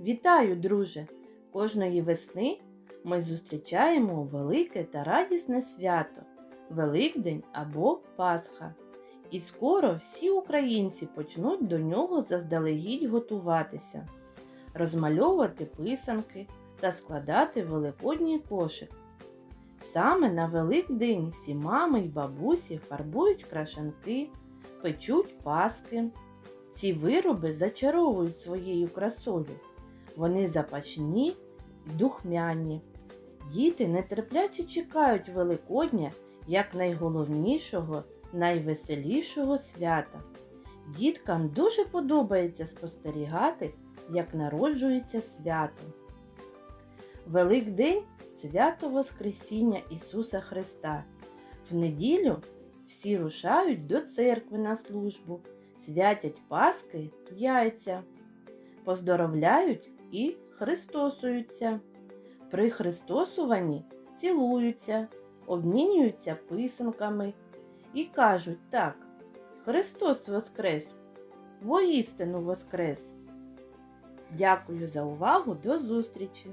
Вітаю, друже! Кожної весни ми зустрічаємо велике та радісне свято Великдень або Пасха. І скоро всі українці почнуть до нього заздалегідь готуватися, розмальовувати писанки та складати великодній кошик. Саме на Великдень всі мами й бабусі фарбують крашанки, печуть паски. Ці вироби зачаровують своєю красою. Вони запашні й духмяні. Діти нетерпляче чекають Великодня як найголовнішого, найвеселішого свята. Діткам дуже подобається спостерігати, як народжується свято. Великдень свято Воскресіння Ісуса Христа. В неділю всі рушають до церкви на службу, святять Паски, яйця, поздоровляють і христосуються. При христосуванні цілуються, обмінюються писанками і кажуть так, Христос Воскрес! Воістину Воскрес! Дякую за увагу, до зустрічі!